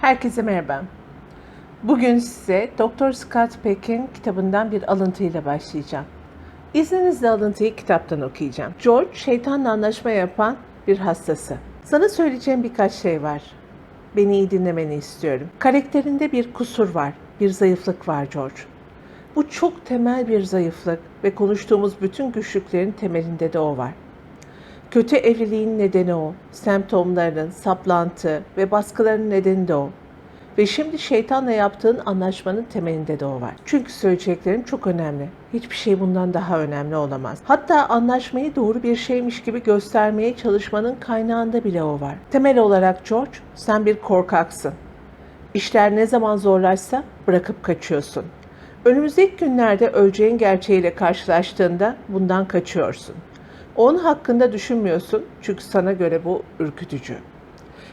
Herkese merhaba. Bugün size Dr. Scott Peck'in kitabından bir alıntıyla başlayacağım. İzninizle alıntıyı kitaptan okuyacağım. George, şeytanla anlaşma yapan bir hastası. Sana söyleyeceğim birkaç şey var. Beni iyi dinlemeni istiyorum. Karakterinde bir kusur var, bir zayıflık var George. Bu çok temel bir zayıflık ve konuştuğumuz bütün güçlüklerin temelinde de o var. Kötü evliliğin nedeni o. Semptomlarının, saplantı ve baskıların nedeni de o. Ve şimdi şeytanla yaptığın anlaşmanın temelinde de o var. Çünkü söyleyeceklerim çok önemli. Hiçbir şey bundan daha önemli olamaz. Hatta anlaşmayı doğru bir şeymiş gibi göstermeye çalışmanın kaynağında bile o var. Temel olarak George, sen bir korkaksın. İşler ne zaman zorlaşsa bırakıp kaçıyorsun. Önümüzdeki günlerde öleceğin gerçeğiyle karşılaştığında bundan kaçıyorsun. Onun hakkında düşünmüyorsun çünkü sana göre bu ürkütücü.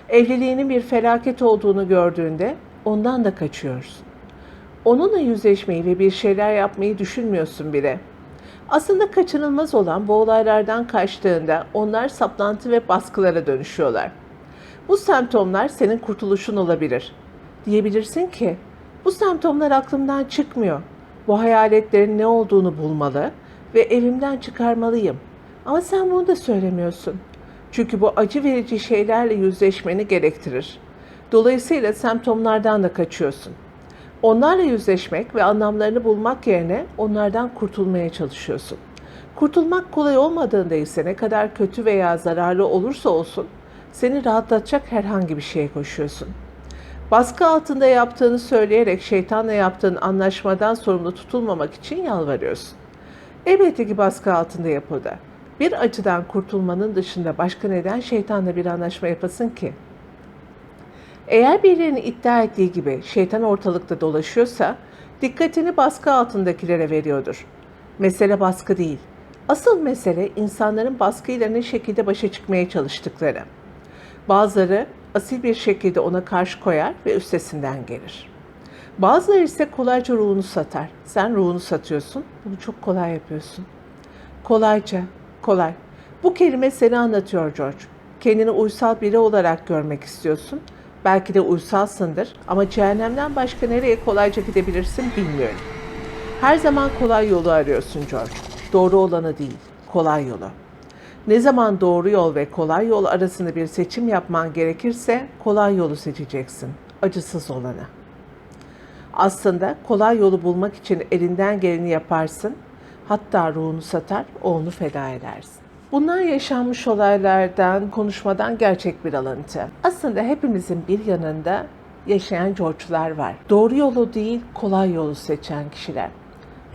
Evliliğinin bir felaket olduğunu gördüğünde ondan da kaçıyorsun. Onunla yüzleşmeyi ve bir şeyler yapmayı düşünmüyorsun bile. Aslında kaçınılmaz olan bu olaylardan kaçtığında onlar saplantı ve baskılara dönüşüyorlar. Bu semptomlar senin kurtuluşun olabilir. Diyebilirsin ki, bu semptomlar aklımdan çıkmıyor. Bu hayaletlerin ne olduğunu bulmalı ve evimden çıkarmalıyım. Ama sen bunu da söylemiyorsun. Çünkü bu acı verici şeylerle yüzleşmeni gerektirir. Dolayısıyla semptomlardan da kaçıyorsun. Onlarla yüzleşmek ve anlamlarını bulmak yerine onlardan kurtulmaya çalışıyorsun. Kurtulmak kolay olmadığında ise ne kadar kötü veya zararlı olursa olsun seni rahatlatacak herhangi bir şeye koşuyorsun. Baskı altında yaptığını söyleyerek şeytanla yaptığın anlaşmadan sorumlu tutulmamak için yalvarıyorsun. Elbette ki baskı altında yapıldı. Bir açıdan kurtulmanın dışında başka neden şeytanla bir anlaşma yapasın ki? Eğer birilerinin iddia ettiği gibi şeytan ortalıkta dolaşıyorsa dikkatini baskı altındakilere veriyordur. Mesele baskı değil. Asıl mesele insanların baskıyla ne şekilde başa çıkmaya çalıştıkları. Bazıları asil bir şekilde ona karşı koyar ve üstesinden gelir. Bazıları ise kolayca ruhunu satar. Sen ruhunu satıyorsun. Bunu çok kolay yapıyorsun. Kolayca, kolay. Bu kelime seni anlatıyor George. Kendini uysal biri olarak görmek istiyorsun. Belki de uysalsındır ama cehennemden başka nereye kolayca gidebilirsin bilmiyorum. Her zaman kolay yolu arıyorsun George. Doğru olanı değil, kolay yolu. Ne zaman doğru yol ve kolay yol arasında bir seçim yapman gerekirse kolay yolu seçeceksin, acısız olanı. Aslında kolay yolu bulmak için elinden geleni yaparsın, hatta ruhunu satar, onu feda edersin. Bunlar yaşanmış olaylardan, konuşmadan gerçek bir alıntı. Aslında hepimizin bir yanında yaşayan George'lar var. Doğru yolu değil, kolay yolu seçen kişiler.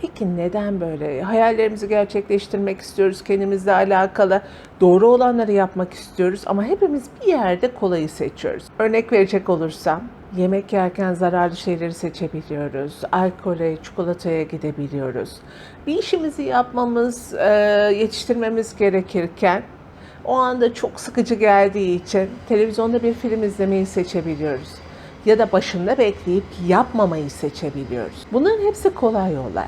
Peki neden böyle? Hayallerimizi gerçekleştirmek istiyoruz kendimizle alakalı. Doğru olanları yapmak istiyoruz ama hepimiz bir yerde kolayı seçiyoruz. Örnek verecek olursam, yemek yerken zararlı şeyleri seçebiliyoruz. Alkole, çikolataya gidebiliyoruz. Bir işimizi yapmamız, e, yetiştirmemiz gerekirken o anda çok sıkıcı geldiği için televizyonda bir film izlemeyi seçebiliyoruz. Ya da başında bekleyip yapmamayı seçebiliyoruz. Bunların hepsi kolay yollar.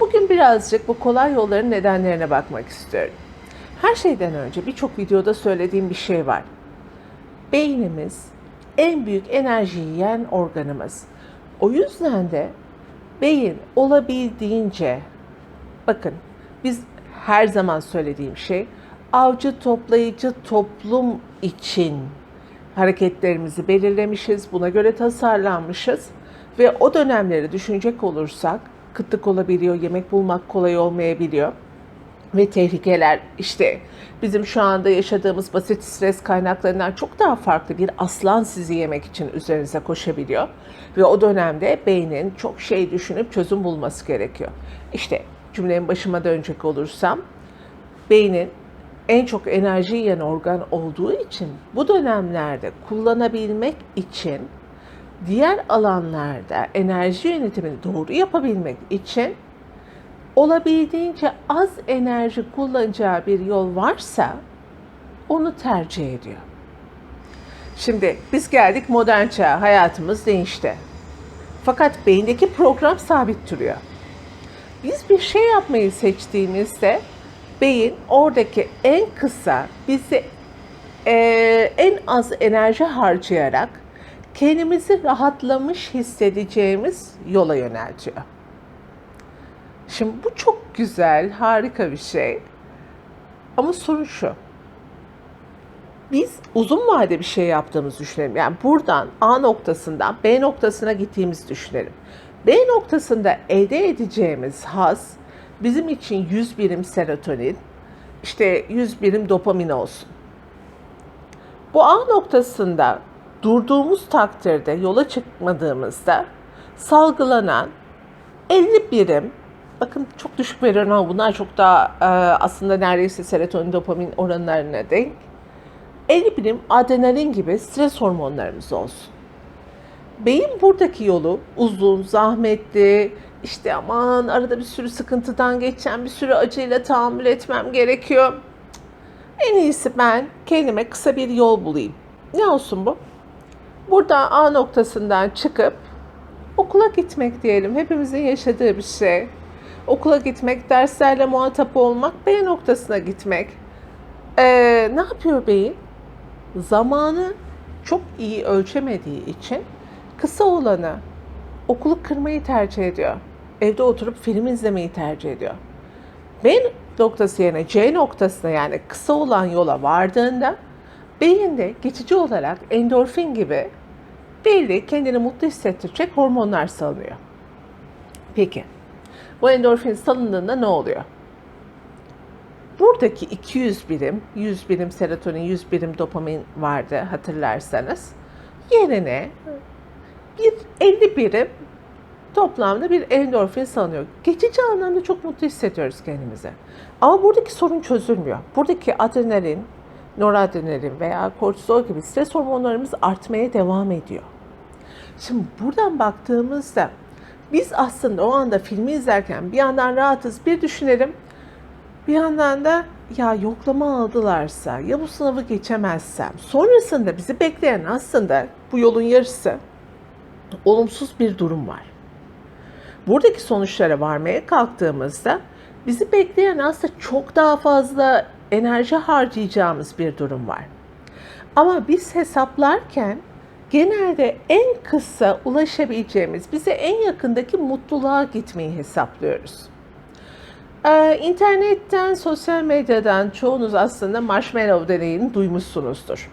Bugün birazcık bu kolay yolların nedenlerine bakmak istiyorum. Her şeyden önce birçok videoda söylediğim bir şey var. Beynimiz en büyük enerji yiyen organımız. O yüzden de beyin olabildiğince bakın biz her zaman söylediğim şey avcı toplayıcı toplum için hareketlerimizi belirlemişiz, buna göre tasarlanmışız ve o dönemleri düşünecek olursak kıtlık olabiliyor, yemek bulmak kolay olmayabiliyor ve tehlikeler işte bizim şu anda yaşadığımız basit stres kaynaklarından çok daha farklı bir aslan sizi yemek için üzerinize koşabiliyor ve o dönemde beynin çok şey düşünüp çözüm bulması gerekiyor. İşte cümlenin başıma dönecek olursam beynin en çok enerji yiyen organ olduğu için bu dönemlerde kullanabilmek için diğer alanlarda enerji yönetimini doğru yapabilmek için olabildiğince az enerji kullanacağı bir yol varsa onu tercih ediyor. Şimdi biz geldik modern çağa, hayatımız değişti. Fakat beyindeki program sabit duruyor. Biz bir şey yapmayı seçtiğimizde beyin oradaki en kısa bizi e, en az enerji harcayarak kendimizi rahatlamış hissedeceğimiz yola yöneltiyor. Şimdi bu çok güzel, harika bir şey. Ama sorun şu. Biz uzun vade bir şey yaptığımızı düşünelim. Yani buradan A noktasından B noktasına gittiğimizi düşünelim. B noktasında elde edeceğimiz haz bizim için 100 birim serotonin, işte 100 birim dopamin olsun. Bu A noktasında durduğumuz takdirde yola çıkmadığımızda salgılanan 50 birim bakın çok düşük veriyorum ama bunlar çok daha e, aslında neredeyse serotonin dopamin oranlarına denk. 50 birim adrenalin gibi stres hormonlarımız olsun. Beyin buradaki yolu uzun, zahmetli, işte aman arada bir sürü sıkıntıdan geçeceğim, bir sürü acıyla tahammül etmem gerekiyor. En iyisi ben kendime kısa bir yol bulayım. Ne olsun bu? Burada A noktasından çıkıp okula gitmek diyelim. Hepimizin yaşadığı bir şey. Okula gitmek, derslerle muhatap olmak, B noktasına gitmek. Ee, ne yapıyor beyin? Zamanı çok iyi ölçemediği için kısa olanı okulu kırmayı tercih ediyor. Evde oturup film izlemeyi tercih ediyor. B noktası yerine C noktasına yani kısa olan yola vardığında beyinde geçici olarak endorfin gibi belli kendini mutlu hissettirecek hormonlar salınıyor. Peki bu endorfin salındığında ne oluyor? Buradaki 200 birim, 100 birim serotonin, 100 birim dopamin vardı hatırlarsanız. Yerine bir 50 birim toplamda bir endorfin salınıyor. Geçici anlamda çok mutlu hissediyoruz kendimizi. Ama buradaki sorun çözülmüyor. Buradaki adrenalin, noradrenalin veya kortizol gibi stres hormonlarımız artmaya devam ediyor. Şimdi buradan baktığımızda biz aslında o anda filmi izlerken bir yandan rahatız bir düşünelim. Bir yandan da ya yoklama aldılarsa, ya bu sınavı geçemezsem, sonrasında bizi bekleyen aslında bu yolun yarısı olumsuz bir durum var. Buradaki sonuçlara varmaya kalktığımızda bizi bekleyen aslında çok daha fazla enerji harcayacağımız bir durum var. Ama biz hesaplarken genelde en kısa ulaşabileceğimiz, bize en yakındaki mutluluğa gitmeyi hesaplıyoruz. Ee, internetten, sosyal medyadan çoğunuz aslında marshmallow deneyini duymuşsunuzdur.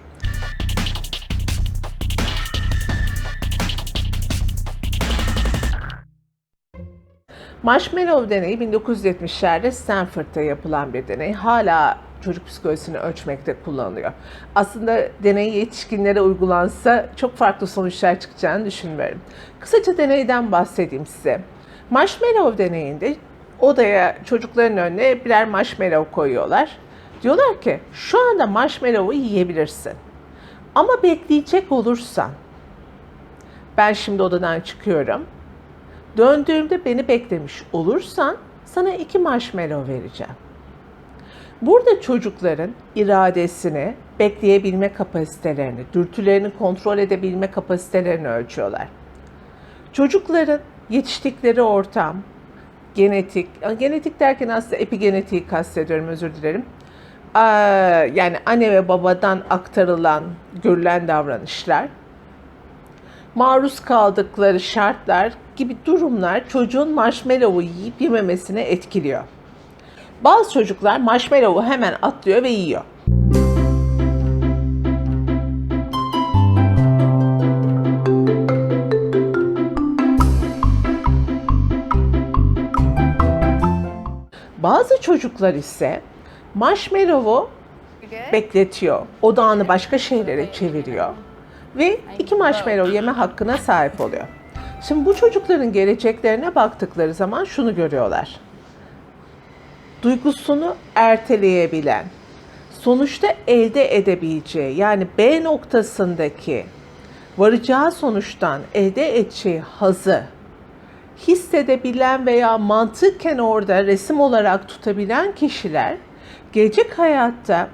Marshmallow deneyi 1970'lerde Stanford'da yapılan bir deney. Hala çocuk psikolojisini ölçmekte kullanılıyor. Aslında deney yetişkinlere uygulansa çok farklı sonuçlar çıkacağını düşünmüyorum. Kısaca deneyden bahsedeyim size. Marshmallow deneyinde odaya çocukların önüne birer marshmallow koyuyorlar. Diyorlar ki şu anda marshmallow'u yiyebilirsin. Ama bekleyecek olursan ben şimdi odadan çıkıyorum. Döndüğümde beni beklemiş olursan sana iki marshmallow vereceğim. Burada çocukların iradesini, bekleyebilme kapasitelerini, dürtülerini kontrol edebilme kapasitelerini ölçüyorlar. Çocukların yetiştikleri ortam, genetik, genetik derken aslında epigenetiği kastediyorum özür dilerim. Yani anne ve babadan aktarılan, görülen davranışlar, maruz kaldıkları şartlar gibi durumlar çocuğun marshmallow'u yiyip yememesine etkiliyor. Bazı çocuklar marshmallow'u hemen atlıyor ve yiyor. Bazı çocuklar ise marshmallow'u bekletiyor. Odağını başka şeylere çeviriyor ve iki marshmallow yeme hakkına sahip oluyor. Şimdi bu çocukların geleceklerine baktıkları zaman şunu görüyorlar. Duygusunu erteleyebilen, sonuçta elde edebileceği yani B noktasındaki varacağı sonuçtan elde edeceği hazı hissedebilen veya mantıken orada resim olarak tutabilen kişiler gelecek hayatta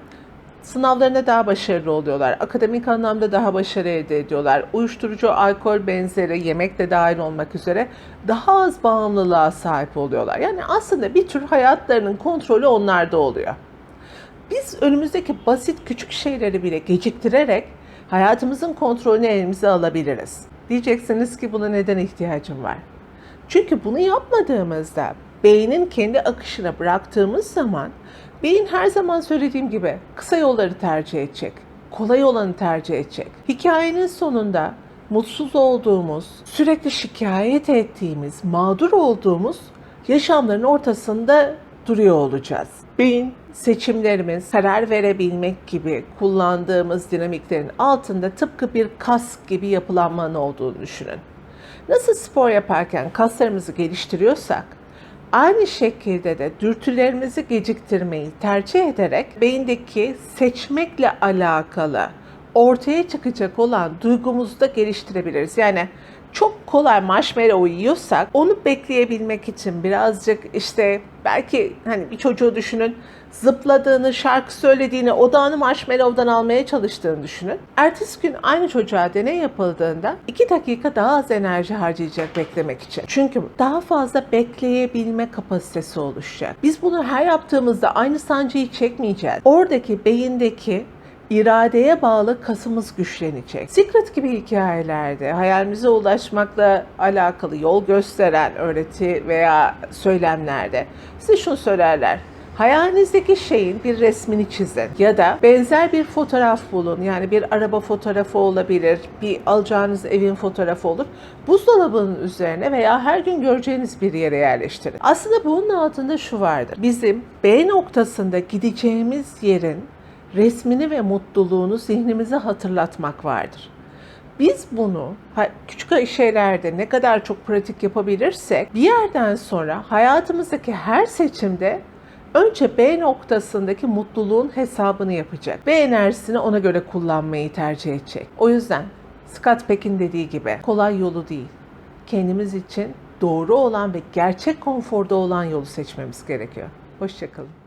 sınavlarında daha başarılı oluyorlar. Akademik anlamda daha başarı elde ediyorlar. Uyuşturucu, alkol benzeri, yemek de dahil olmak üzere daha az bağımlılığa sahip oluyorlar. Yani aslında bir tür hayatlarının kontrolü onlarda oluyor. Biz önümüzdeki basit küçük şeyleri bile geciktirerek hayatımızın kontrolünü elimize alabiliriz. Diyeceksiniz ki buna neden ihtiyacım var? Çünkü bunu yapmadığımızda beynin kendi akışına bıraktığımız zaman beyin her zaman söylediğim gibi kısa yolları tercih edecek. Kolay olanı tercih edecek. Hikayenin sonunda mutsuz olduğumuz, sürekli şikayet ettiğimiz, mağdur olduğumuz yaşamların ortasında duruyor olacağız. Beyin seçimlerimiz, karar verebilmek gibi kullandığımız dinamiklerin altında tıpkı bir kas gibi yapılanmanın olduğunu düşünün. Nasıl spor yaparken kaslarımızı geliştiriyorsak, aynı şekilde de dürtülerimizi geciktirmeyi tercih ederek beyindeki seçmekle alakalı ortaya çıkacak olan duygumuzu da geliştirebiliriz. Yani çok kolay marshmallow yiyorsak onu bekleyebilmek için birazcık işte belki hani bir çocuğu düşünün zıpladığını, şarkı söylediğini, odağını marshmallow'dan almaya çalıştığını düşünün. Ertesi gün aynı çocuğa deney yapıldığında 2 dakika daha az enerji harcayacak beklemek için. Çünkü daha fazla bekleyebilme kapasitesi oluşacak. Biz bunu her yaptığımızda aynı sancıyı çekmeyeceğiz. Oradaki beyindeki iradeye bağlı kasımız güçlenecek. Secret gibi hikayelerde hayalimize ulaşmakla alakalı yol gösteren öğreti veya söylemlerde size şunu söylerler. Hayalinizdeki şeyin bir resmini çizin ya da benzer bir fotoğraf bulun. Yani bir araba fotoğrafı olabilir, bir alacağınız evin fotoğrafı olur. Buzdolabının üzerine veya her gün göreceğiniz bir yere yerleştirin. Aslında bunun altında şu vardır. Bizim B noktasında gideceğimiz yerin resmini ve mutluluğunu zihnimize hatırlatmak vardır. Biz bunu küçük şeylerde ne kadar çok pratik yapabilirsek bir yerden sonra hayatımızdaki her seçimde önce B noktasındaki mutluluğun hesabını yapacak ve enerjisini ona göre kullanmayı tercih edecek. O yüzden Scott Peck'in dediği gibi kolay yolu değil, kendimiz için doğru olan ve gerçek konforda olan yolu seçmemiz gerekiyor. Hoşçakalın.